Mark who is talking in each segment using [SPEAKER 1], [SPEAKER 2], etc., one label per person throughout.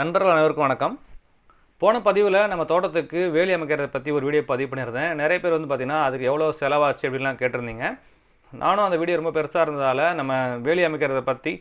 [SPEAKER 1] நண்பர்கள் அனைவருக்கும் வணக்கம். போன பதிவில் நம்ம தோட்டத்துக்கு வேலி அமைக்கிறத பற்றி ஒரு வீடியோ பதிவு பண்ணியிருந்தேன். நிறைய பேர் வந்து பார்த்திங்கன்னா அதுக்கு எவ்வளோ செலவாச்சு அப்படின்லாம் கேட்டிருந்தீங்க. நானும் அந்த வீடியோ ரொம்ப பெருசாக இருந்ததால் நம்ம வேலி அமைக்கிறத பற்றி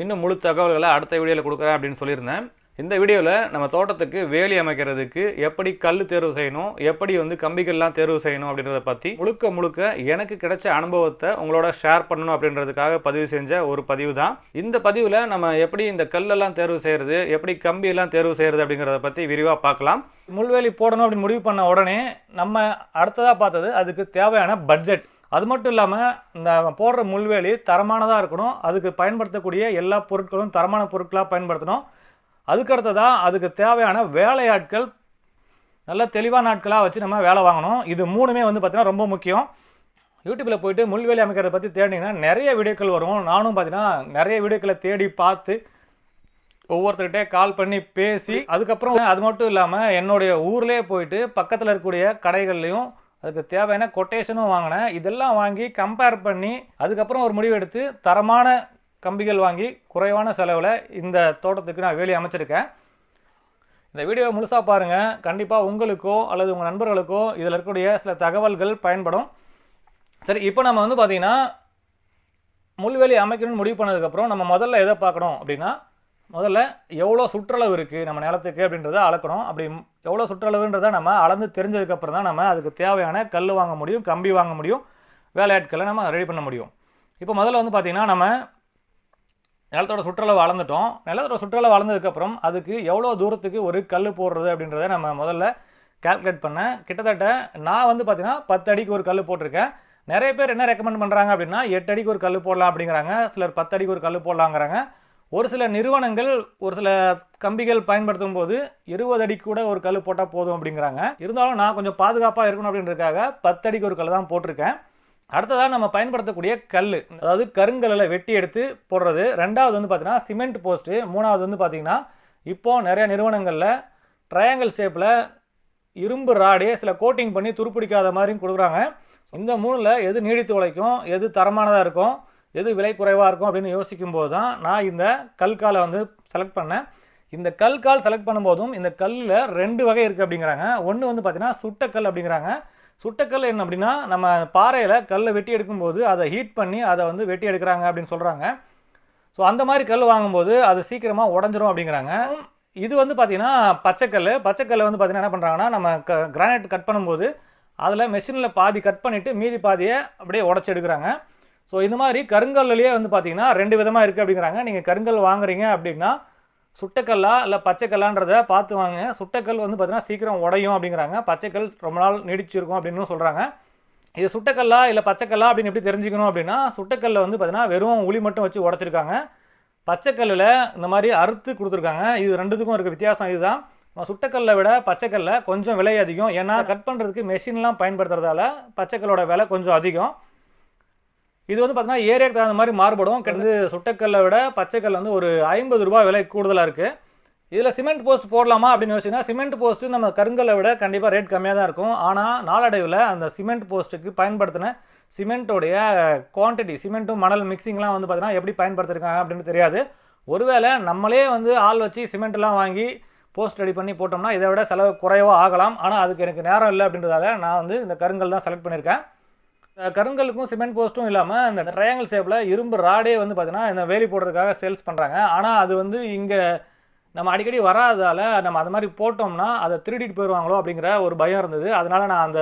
[SPEAKER 1] இன்னும் முழு தகவல்களை அடுத்த வீடியோவில் கொடுக்குறேன் அப்படின்னு சொல்லியிருந்தேன். இந்த வீடியோவில் நம்ம தோட்டத்துக்கு வேலி அமைக்கிறதுக்கு எப்படி கல் தேர்வு செய்யணும் எப்படி வந்து கம்பிகள்லாம் தேர்வு செய்யணும் அப்படின்றத பற்றி முழுக்க முழுக்க எனக்கு கிடைச்ச அனுபவத்தை உங்களோட ஷேர் பண்ணணும் அப்படின்றதுக்காக பதிவு செஞ்ச ஒரு பதிவு தான். இந்த பதிவில் நம்ம எப்படி இந்த கல்லெல்லாம் தேர்வு செய்கிறது எப்படி கம்பியெல்லாம் தேர்வு செய்கிறது அப்படிங்கிறத பற்றி விரிவாக பார்க்கலாம். முள்வேலி போடணும் அப்படின்னு முடிவு பண்ண உடனே நம்ம அடுத்ததாக பார்த்தது அதுக்கு தேவையான பட்ஜெட் அது மட்டும் இல்லாமல் இந்த போடுற முள்வேலி தரமானதாக இருக்கணும். அதுக்கு பயன்படுத்தக்கூடிய எல்லா பொருட்களும் தரமான பொருட்களாக பயன்படுத்தணும். அதுக்கடுத்ததாக அதுக்கு தேவையான வேலையாட்கள் நல்ல தெளிவான நாட்களாக வச்சு நம்ம வேலை வாங்கணும். இது மூணுமே வந்து பார்த்திங்கன்னா ரொம்ப முக்கியம். யூடியூப்பில் போயிட்டு முள்வேலி அமைக்கிறத பற்றி தேடினீங்கன்னா நிறைய வீடியோக்கள் வரும். நானும் பார்த்தீங்கன்னா நிறைய வீடியோக்களை தேடி பார்த்து ஒவ்வொருத்தர்கிட்டே கால் பண்ணி பேசி அதுக்கப்புறம் அது மட்டும் இல்லாமல் என்னுடைய ஊர்லேயே போயிட்டு பக்கத்தில் இருக்கக்கூடிய கடைகள்லையும் அதுக்கு தேவையான கொட்டேஷனும் வாங்கினேன். இதெல்லாம் வாங்கி கம்பேர் பண்ணி அதுக்கப்புறம் ஒரு முடிவு எடுத்து தரமான கம்பிகள் வாங்கி குறைவான செலவில் இந்த தோட்டத்துக்கு நான் வேலி அமைச்சிருக்கேன். இந்த வீடியோவை முழுசாக பாருங்கள் கண்டிப்பாக உங்களுக்கோ அல்லது உங்கள் நண்பர்களுக்கோ இதில் இருக்கக்கூடிய சில தகவல்கள் பயன்படும். சரி இப்போ நம்ம வந்து பார்த்திங்கன்னா முள்வேலி அமைக்கணும்னு முடிவு பண்ணதுக்கப்புறம் நம்ம முதல்ல எதை பார்க்கணும் அப்படின்னா முதல்ல எவ்வளோ சுற்றளவு இருக்குது நம்ம நிலத்துக்கு அப்படின்றத அளக்கணும். அப்படி எவ்வளோ சுற்றளவுன்றதை நம்ம அளந்து தெரிஞ்சதுக்கப்புறம் தான் நம்ம அதுக்கு தேவையான கல் வாங்க முடியும் கம்பி வாங்க முடியும் வேலையாட்களை நம்ம ரெடி பண்ண முடியும். இப்போ முதல்ல வந்து பார்த்திங்கன்னா நம்ம நிலத்தோட சுற்றளவு வளர்ந்துட்டோம். நிலத்தோட சுற்றளவு வளர்ந்ததுக்கப்புறம் அதுக்கு எவ்வளோ தூரத்துக்கு ஒரு கல் போடுறது அப்படின்றத நம்ம முதல்ல கால்குலேட் பண்ணேன். கிட்டத்தட்ட நான் வந்து பார்த்திங்கன்னா பத்து அடிக்கு ஒரு கல் போட்டிருக்கேன். நிறைய பேர் என்ன ரெக்கமெண்ட் பண்ணுறாங்க அப்படின்னா எட்டு அடிக்கு ஒரு கல் போடலாம் அப்படிங்கிறாங்க. சிலர் பத்து அடிக்கு ஒரு கல் போடலாங்கிறாங்க. ஒரு சில நிறுவனங்கள் ஒரு சில கம்பிகள் பயன்படுத்தும் போது இருபது அடி கூட ஒரு கல் போட்டால் போதும் அப்படிங்கிறாங்க. இருந்தாலும் நான் கொஞ்சம் பாதுகாப்பாக இருக்கணும் அப்படின்றதுக்காக பத்து அடிக்கு ஒரு கல் தான் போட்டிருக்கேன். அடுத்ததாக நம்ம பயன்படுத்தக்கூடிய கல் அதாவது கருங்கல்லில் வெட்டி எடுத்து போடுறது. ரெண்டாவது வந்து பார்த்தீங்கன்னா சிமெண்ட் போஸ்ட்டு மூணாவது வந்து பார்த்தீங்கன்னா இப்போது நிறைய நிறுவனங்களில் ட்ரையாங்கிள் ஷேப்பில் இரும்பு ராடே சில கோட்டிங் பண்ணி துருப்பிடிக்காத மாதிரியும் கொடுக்குறாங்க. இந்த மூணில் எது நீடித்து உழைக்கும் எது தரமானதாக இருக்கும் எது விலை குறைவாக இருக்கும் அப்படின்னு யோசிக்கும் போது தான் நான் இந்த கல்காலை வந்து செலக்ட் பண்ணேன். இந்த கல்கால் செலக்ட் பண்ணும்போதும் இந்த கல்லில் ரெண்டு வகை இருக்குது அப்படிங்கிறாங்க. ஒன்று வந்து பார்த்தீங்கன்னா சுட்டக்கல் அப்படிங்கிறாங்க. சுட்டக்கல் என்ன அப்படின்னா நம்ம பாறையில் கல்லை வெட்டி எடுக்கும்போது அதை ஹீட் பண்ணி அதை வந்து வெட்டி எடுக்கிறாங்க அப்படின்னு சொல்கிறாங்க ஸோ அந்த மாதிரி கல் வாங்கும்போது அது சீக்கிரமாக உடஞ்சிரும் அப்படிங்கிறாங்க. இது வந்து பார்த்திங்கன்னா பச்சைக்கல். பச்சைக்கல்லை வந்து பார்த்திங்கன்னா என்ன பண்ணுறாங்கன்னா நம்ம க கிரானைட் கட் பண்ணும்போது அதில் மெஷினில் பாதி கட் பண்ணிவிட்டு மீதி பாதியை அப்படியே உடச்சி எடுக்கிறாங்க. ஸோ இந்த மாதிரி கருங்கல்லையே வந்து பார்த்திங்கன்னா ரெண்டு விதமாக இருக்குது அப்படிங்கிறாங்க. நீங்கள் கருங்கல் வாங்குறீங்க அப்படின்னா சுட்டக்கல்லா இல்லை பச்சைக்கல்லான்றத பார்த்து வாங்க. சுட்டக்கல் வந்து பார்த்தீங்கன்னா சீக்கிரம் உடையும் அப்படிங்கிறாங்க. பச்சைக்கல் ரொம்ப நாள் நீடிச்சிருக்கும் அப்படின்னு சொல்கிறாங்க இது சுட்டக்கல்லா இல்லை பச்சைக்கல்லா அப்படின்னு எப்படி தெரிஞ்சுக்கணும் அப்படின்னா சுட்டக்கல்ல வந்து பார்த்தீங்கன்னா வெறும் உளி மட்டும் வச்சு உடச்சிருக்காங்க. பச்சைக்கல்லில் இந்த மாதிரி அறுத்து கொடுத்துருக்காங்க. இது ரெண்டுத்துக்கும் இருக்க வித்தியாசம் இதுதான். சுட்டக்கல்லை விட பச்சைக்கல்ல கொஞ்சம் விலை அதிகம். ஏன்னா கட் பண்ணுறதுக்கு மெஷின்லாம் பயன்படுத்துறதால பச்சைக்கல்லோட விலை கொஞ்சம் அதிகம். இது வந்து பார்த்தீங்கன்னா ஏரியாவுக்கு தகுந்த மாதிரி மாறுபடும். கிட்டத்தட்ட சுட்டக்கல்லை விட பச்சைக்கல் வந்து ஒரு ஐம்பது ரூபாய் விலை கூடுதலாக இருக்குது இதில் சிமெண்ட் போஸ்ட் போடலாமா அப்படின்னு யோசிச்சிங்கன்னா சிமெண்ட் போஸ்ட்டு நம்ம கருங்கல்லை விட கண்டிப்பாக ரேட் கம்மியாக தான் இருக்கும். ஆனால் நாளடைவில் அந்த சிமெண்ட் போஸ்ட்டுக்கு பயன்படுத்தின சிமெண்ட்டோடைய குவான்டிட்டி சிமெண்ட்டும் மணல் மிக்சிங்லாம் வந்து பார்த்தீங்கன்னா எப்படி பயன்படுத்திருக்காங்க அப்படின்னு தெரியாது. ஒருவேளை நம்மளே வந்து ஆள் வச்சு சிமெண்ட்லாம் வாங்கி போஸ்ட் ரெடி பண்ணி போட்டோம்னா இதை விட செலவு குறைவாக ஆகலாம். ஆனால் அதுக்கு எனக்கு நேரம் இல்லை அப்படின்றதால நான் வந்து இந்த கருங்கல் தான் செலக்ட் பண்ணியிருக்கேன். கருங்கலுக்கும் சிமெண்ட் போஸ்ட்டும் இல்லாமல் இந்த ட்ரையாங்கிள் ஷேப்பில் இரும்பு ராடே வந்து பார்த்தீங்கன்னா இந்த வேலி போடுறதுக்காக சேல்ஸ் பண்ணுறாங்க ஆனால் அது வந்து இங்கே நம்ம அடிக்கடி வராததால் நம்ம அது மாதிரி போட்டோம்னா அதை திருடிட்டு போயிடுவாங்களோ அப்படிங்கிற ஒரு பயம் இருந்தது. அதனால் நான் அந்த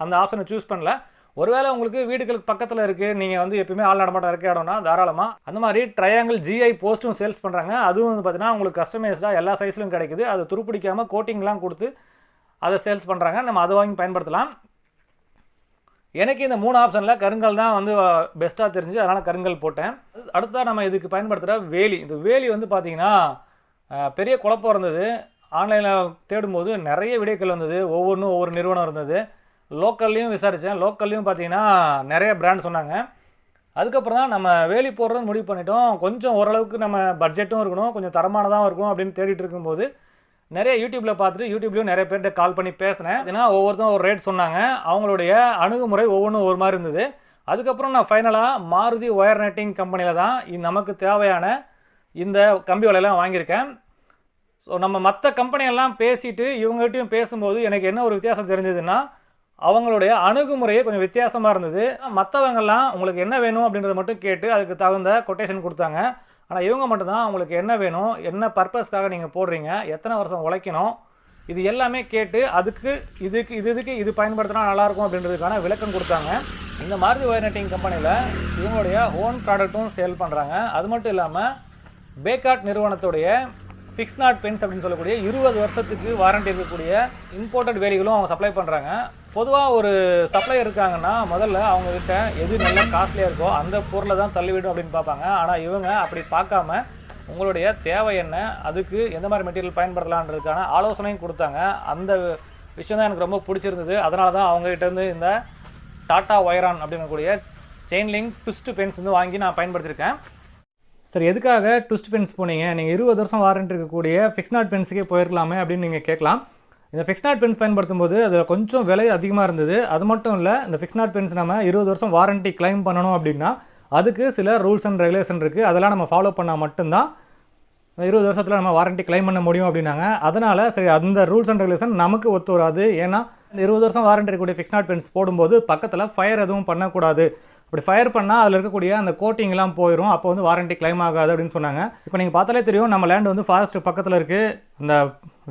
[SPEAKER 1] அந்த ஆப்ஷனை சூஸ் பண்ணல. ஒருவேளை உங்களுக்கு வீடுகளுக்கு பக்கத்தில் இருக்குது நீங்கள் வந்து எப்பயுமே ஆள் நடமாட்டம் இருக்க இடம்னா தாராளமாக அந்த மாதிரி ட்ரையாங்கிள் ஜிஐ போஸ்ட்டும் சேல்ஸ் பண்ணுறாங்க அதுவும் வந்து பார்த்தீங்கன்னா உங்களுக்கு கஸ்டமைஸ்டாக எல்லா சைஸ்லையும் கிடைக்குது. அது துருப்பிடிக்காமல் கோட்டிங்லாம் கொடுத்து அதை சேல்ஸ் பண்ணுறாங்க நம்ம அதை வாங்கி பயன்படுத்தலாம். எனக்கு இந்த மூணு ஆப்ஷனில் கருங்கல் தான் வந்து பெஸ்ட்டாக தெரிஞ்சு அதனால் கருங்கல் போட்டேன். அடுத்ததாக நம்ம இதுக்கு பயன்படுத்துகிற வேலி. இந்த வேலி வந்து பார்த்திங்கன்னா பெரிய குழப்பம் இருந்தது. ஆன்லைனில் தேடும்போது நிறைய விடைகள் வந்தது. ஒவ்வொன்றும் ஒவ்வொரு நிறுவனம் இருந்தது. லோக்கல்லையும் விசாரித்தேன் லோக்கல்லையும் பார்த்தீங்கன்னா நிறைய பிராண்ட் சொன்னாங்க. அதுக்கப்புறம் தான் நம்ம வேலி போடுறதுன்னு முடிவு பண்ணிட்டோம். கொஞ்சம் ஓரளவுக்கு நம்ம பட்ஜெட்டும் இருக்கணும். கொஞ்சம் தரமானதாகவும் இருக்கும் அப்படின்னு தேடிட்டு இருக்கும்போது நிறைய யூடியூப்பில் பார்த்துட்டு யூடியூப்லேயும் நிறைய பேர்கிட்ட கால் பண்ணி பேசினேன். ஏன்னா ஒவ்வொருத்தரும் ஒரு ரேட் சொன்னாங்க. அவங்களுடைய அணுகுமுறை ஒவ்வொன்றும் ஒரு மாதிரி இருந்தது. அதுக்கப்புறம் நான் ஃபைனலாக மாருதி ஒயர் நெட்டிங் கம்பெனியில் தான் நமக்கு தேவையான இந்த கம்பி வலையெல்லாம் வாங்கியிருக்கேன். ஸோ
[SPEAKER 2] நம்ம மற்ற கம்பெனியெல்லாம் பேசிட்டு இவங்ககிட்டையும் பேசும்போது எனக்கு என்ன ஒரு வித்தியாசம் தெரிஞ்சதுன்னா அவங்களுடைய அணுகுமுறையே கொஞ்சம் வித்தியாசமாக இருந்தது. மற்றவங்கெல்லாம் உங்களுக்கு என்ன வேணும்? அப்படின்றத மட்டும் கேட்டு அதுக்கு தகுந்த கொட்டேஷன் கொடுத்தாங்க. ஆனால் இவங்க மட்டும்தான் உங்களுக்கு என்ன வேணும் என்ன பர்பஸ்க்காக நீங்கள் போடுறீங்க எத்தனை வருஷம் உழைக்கணும் இது எல்லாமே கேட்டு அதுக்கு இதுக்கு இது இதுக்கு இது பயன்படுத்தினா நல்லாயிருக்கும் அப்படின்றதுக்கான விளக்கம் கொடுத்தாங்க. இந்த மாருதி ஒயர் நெட்டிங் கம்பெனியில் இவங்களுடைய ஓன் ப்ராடக்ட்டும் சேல் பண்ணுறாங்க அது மட்டும் இல்லாமல் பேக்காட் நிறுவனத்துடைய ஃபிக்ஸ் நாட் பென்ஸ் அப்படின்னு சொல்லக்கூடிய இருபது வருஷத்துக்கு வாரண்டி இருக்கக்கூடிய இம்போர்ட்டட் வேலிகளும் அவங்க சப்ளை பண்ணுறாங்க பொதுவாக ஒரு சப்ளை இருக்காங்கன்னா முதல்ல அவங்கக்கிட்ட எது நல்ல காஸ்ட்லியாக இருக்கோ அந்த பொருளை தான் தள்ளிவிடும் அப்படின்னு பார்ப்பாங்க. ஆனால் இவங்க அப்படி பார்க்காம உங்களுடைய தேவை என்ன அதுக்கு எந்த மாதிரி மெட்டீரியல் பயன்படுத்தலான்றதுக்கான ஆலோசனையும் கொடுத்தாங்க. அந்த விஷயம் தான் எனக்கு ரொம்ப பிடிச்சிருந்தது. அதனால தான் அவங்ககிட்டருந்து இந்த டாட்டா ஒயரான் அப்படிங்கக்கூடிய செயின் லிங்க் ட்விஸ்ட் பென்ஸ் வந்து வாங்கி நான் பயன்படுத்தியிருக்கேன். சரி எதுக்காக ட்விஸ்ட் பென்ஸ் போனீங்க? நீங்கள் இருபது வருஷம் வாரண்ட் இருக்கக்கூடிய ஃபிக்ஸ் நாட் பென்ஸுக்கே போயிருக்கலாமே அப்படின்னு நீங்கள் கேட்கலாம். இந்த ஃபிக்ஸ் நாட் பென்ஸ் பயன்படுத்தும் போது அதில் கொஞ்சம் விலை அதிகமாக இருந்தது. அது மட்டும் இல்லை இந்த ஃபிக்ஸ் நாட் பென்ஸ் நம்ம இருபது வருஷம் வாரண்டி கிளைம் பண்ணணும் அப்படின்னா அதுக்கு சில ரூல்ஸ் அண்ட் ரெகுலேஷன் இருக்குது அதெல்லாம் நம்ம ஃபாலோ பண்ணால் மட்டும்தான் இருபது வருஷத்தில் நம்ம வாரண்ட்டி கிளைம் பண்ண முடியும் அப்படின்னாங்க. அதனால் சரி அந்த ரூல்ஸ் அண்ட் ரெகுலேஷன் நமக்கு ஒத்து வராது. ஏன்னா இருபது வருஷம் வாரண்டி இருக்கக்கூடிய ஃபிக்ஸ் நாட் பென்ஸ் போடும்போது பக்கத்தில் ஃபயர் எதுவும் பண்ணக்கூடாது. அப்படி ஃபயர் பண்ணால் அதில் இருக்கக்கூடிய அந்த கோட்டிங்லாம் போயிடும் அப்போ வந்து வாரண்டி கிளைம் ஆகாது அப்படின்னு சொன்னாங்க. இப்போ நீங்கள் பார்த்தாலே தெரியும் நம்ம லேண்ட் வந்து ஃபாரஸ்ட் பக்கத்தில் இருக்குது அந்த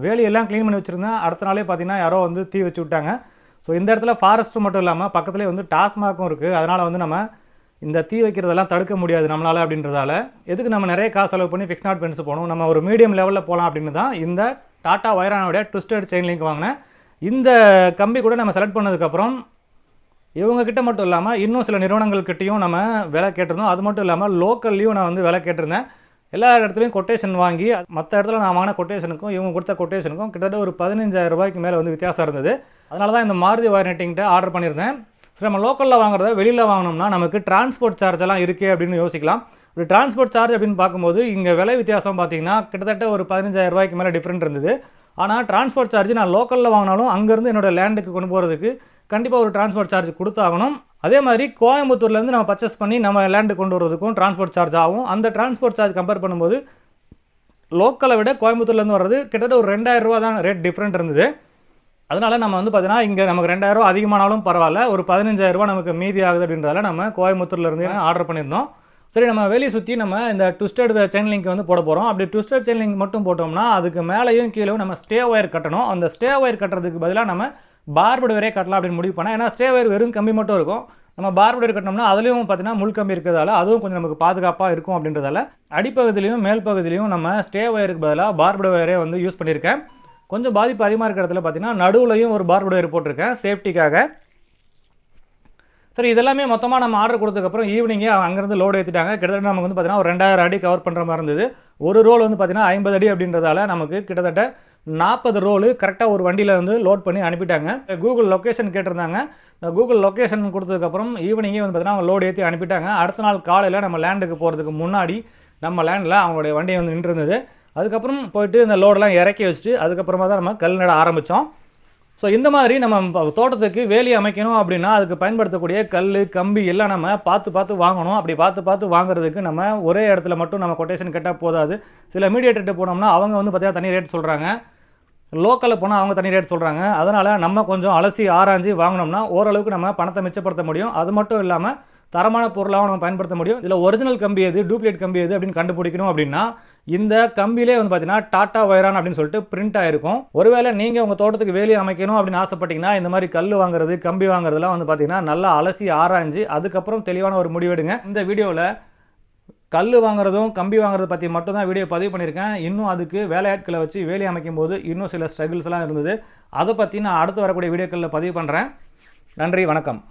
[SPEAKER 2] வேலியெல்லாம் க்ளீன் பண்ணி வச்சுருந்தேன் அடுத்த நாளே பார்த்தீங்கன்னா யாரோ வந்து தீ வச்சு விட்டாங்க. ஸோ இந்த இடத்துல ஃபாரஸ்ட்டு மட்டும் இல்லாமல் பக்கத்துலேயே வந்து டாஸ்மாகும் இருக்குது அதனால் வந்து நம்ம இந்த தீ வைக்கிறதெல்லாம் தடுக்க முடியாது நம்மளால் அப்படின்றதால. எதுக்கு நம்ம நிறைய காசு செலவு பண்ணி ஃபிக்ஸ் நாட் பென்ஸ் போகணும்? நம்ம ஒரு மீடியம் லெவலில் போகலாம் அப்படின்னு தான் இந்த டாட்டா வைரானோடைய ட்விஸ்டட் செயின் லிங்க் வாங்கினேன். இந்த கம்பி கூட நம்ம செலக்ட் பண்ணதுக்கப்புறம் இவங்கக்கிட்ட மட்டும் இல்லாமல் இன்னும் சில நிறுவனங்கள்கிட்டையும் நம்ம விலை கேட்டிருந்தோம். அது மட்டும் இல்லாமல் லோக்கல்லையும் நான் வந்து விலை கேட்டிருந்தேன். எல்லா இடத்துலையும் கொட்டேஷன் வாங்கி மற்ற இடத்துல நான் வாங்கின கொட்டேஷனுக்கும் இவங்க கொடுத்த கொட்டேஷனுக்கும் கிட்டத்தட்ட ஒரு பதினஞ்சாயிரம் ரூபாய்க்கு மேலே வந்து வித்தியாசம் இருந்தது. அதனால தான் இந்த மாருதி வயர் ஆர்டர் பண்ணியிருந்தேன். சரி நம்ம லோக்கலில் வாங்குறத வெளியில் வாங்கினோம்னா நமக்கு டிரான்ஸ்போர்ட் சார்ஜ் எல்லாம் இருக்கே அப்படின்னு யோசிக்கலாம். ஒரு டிரான்ஸ்போர்ட் சார்ஜ் அப்படின்னு பார்க்கும்போது இங்கே விலை வித்தியாசம் பார்த்தீங்கன்னா கிட்டத்தட்ட ஒரு பதினஞ்சாயிரம் ரூபாய்க்கு மேலே டிஃப்ரெண்ட் இருந்தது. ஆனால் டிரான்ஸ்போர்ட் சார்ஜ் நான் லோக்கலில் வாங்கினாலும் அங்கேருந்து என்னோட லேண்டுக்கு கொண்டு போகிறதுக்கு கண்டிப்பாக ஒரு டிரான்ஸ்போர்ட் சார்ஜ் கொடுத்தாகணும். அதே மாதிரி கோயம்புத்தூர்லேருந்து நம்ம பர்ச்சேஸ் பண்ணி நம்ம லேண்டு கொண்டு வரதுக்கும் டிரான்ஸ்போர்ட் சார்ஜ் ஆகும். அந்த டிரான்ஸ்போர்ட் சார்ஜ் கம்பேர் பண்ணும்போது லோக்கலை விட கோயம்புத்தூர்லேருந்து வர்றது கிட்டத்தட்ட ஒரு ரெண்டாயிரம் ரூபா தான் ரேட் டிஃப்ரெண்ட் இருந்தது. அதனால நம்ம வந்து பார்த்தீங்கன்னா இங்கே நமக்கு ரெண்டாயிரம் அதிகமானாலும் பரவாயில்ல. ஒரு பதினஞ்சாயிரம் ரூபா நமக்கு மீதி ஆகுது அப்படின்றதால நம்ம கோயம்புத்தூர்ல இருந்து ஆர்டர் பண்ணியிருந்தோம். சரி நம்ம வெளியே சுற்றி நம்ம இந்த ட்விஸ்டட் செயின் லிங்க் வந்து போட போகிறோம் அப்படி ட்விஸ்டட் செயின் லிங்க் மட்டும் போட்டோம்னா அதுக்கு மேலேயும் கீழே நம்ம ஸ்டே ஒயர் கட்டணும். அந்த ஸ்டே ஒயர் கட்டுறதுக்கு பதிலாக நம்ம பார்படு வரையே கட்டலாம் அப்படின்னு முடிவு பண்ணேன் ஏன்னா ஸ்டே ஒயர் வெறும் கம்பி மட்டும் இருக்கும். நம்ம பார்படு ஒயர் கட்டினோம்னா அதுலேயும் பார்த்தீங்கன்னா முள் கம்பி இருக்கிறதால அதுவும் கொஞ்சம் நமக்கு பாதுகாப்பாக இருக்கும் அப்படின்றதால அடிப்பகுதியிலையும் மேல் பகுதியிலையும் நம்ம ஸ்டே ஒயருக்கு பதிலாக பார்படு ஒயரே வந்து யூஸ் பண்ணியிருக்கேன். கொஞ்சம் பாதிப்பு அதிகமாக இருக்கிற இடத்துல பார்த்தீங்கன்னா நடுவுலையும் ஒரு பார்படு ஒயர் போட்டிருக்கேன் சேஃப்டிக்காக சரி இதெல்லாமே மொத்தமாக நம்ம ஆர்டர் கொடுத்ததுக்கப்புறம் ஈவினிங்கே அங்கேருந்து லோடு ஏற்றிட்டாங்க கிட்டத்தட்ட நமக்கு வந்து பார்த்தீங்கன்னா ஒரு ரெண்டாயிரம் அடி கவர் பண்ணுற மாதிரி இருந்தது. ஒரு ரோல் வந்து பார்த்தீங்கன்னா ஐம்பது அடி அப்படின்றதால நமக்கு கிட்டத்தட்ட நாற்பது ரோலு கரெக்டாக ஒரு வண்டியில் வந்து லோட் பண்ணி அனுப்பிட்டாங்க. கூகுள் லொக்கேஷன் கேட்டிருந்தாங்க. இந்த கூகுள் லொக்கேஷன் கொடுத்ததுக்கப்புறம் ஈவினிங்கே வந்து பார்த்தீங்கன்னா அவங்க லோடு ஏற்றி அனுப்பிட்டாங்க. அடுத்த நாள் காலையில் நம்ம லேண்டுக்கு போகிறதுக்கு முன்னாடி நம்ம லேண்டில் அவங்களுடைய வண்டியை வந்து நின்றுருந்தது. அதுக்கப்புறம் போயிட்டு இந்த லோடெல்லாம் இறக்கி வச்சுட்டு அதுக்கப்புறமா தான் நம்ம கல் நட ஆரம்பித்தோம் ஸோ இந்த மாதிரி நம்ம தோட்டத்துக்கு வேலி அமைக்கணும் அப்படின்னா அதுக்கு பயன்படுத்தக்கூடிய கல் கம்பி எல்லாம் நம்ம பார்த்து பார்த்து வாங்கணும். அப்படி பார்த்து பார்த்து வாங்குறதுக்கு நம்ம ஒரே இடத்துல மட்டும் நம்ம கொட்டேஷன் கேட்டால் போதாது. சில மீடியேட்டர்கிட்ட போனோம்னா அவங்க வந்து பார்த்தீங்கன்னா தனி ரேட் சொல்கிறாங்க லோக்கலில் போனால் அவங்க தனி ரேட் சொல்கிறாங்க அதனால் நம்ம கொஞ்சம் அலசி ஆராய்ஞ்சு வாங்கினோம்னா ஓரளவுக்கு நம்ம பணத்தை மிச்சப்படுத்த முடியும். அது மட்டும் இல்லாமல் தரமான பொருளாகவும் நம்ம பயன்படுத்த முடியும். இதில் ஒரிஜினல் கம்பி எது டூப்ளிகேட் கம்பி எது அப்படின்னு கண்டுபிடிக்கணும் அப்படின்னா இந்த கம்பியிலே வந்து பார்த்தீங்கன்னா டாட்டா வைரான் அப்படின்னு சொல்லிட்டு பிரிண்ட் ஆயிருக்கும். ஒருவேளை நீங்கள் உங்கள் தோட்டத்துக்கு வேலி அமைக்கணும் அப்படின்னு ஆசைப்பட்டீங்கன்னா இந்த மாதிரி கல் வாங்குறது கம்பி வாங்குறதுலாம் வந்து பார்த்தீங்கன்னா நல்லா அலசி ஆராய்ஞ்சு அதுக்கப்புறம் தெளிவான ஒரு முடிவெடுங்க இந்த வீடியோவில் கல் வாங்குறதும் கம்பி வாங்குறத பற்றி மட்டும் தான் வீடியோ பதிவு பண்ணியிருக்கேன். இன்னும் அதுக்கு வேலையாட்களை வச்சு வேலி அமைக்கும் போது இன்னும் சில ஸ்ட்ரகிள்ஸ்லாம் இருந்தது. அதை பற்றி நான் அடுத்து வரக்கூடிய வீடியோக்களில் பதிவு பண்ணுறேன் நன்றி வணக்கம்.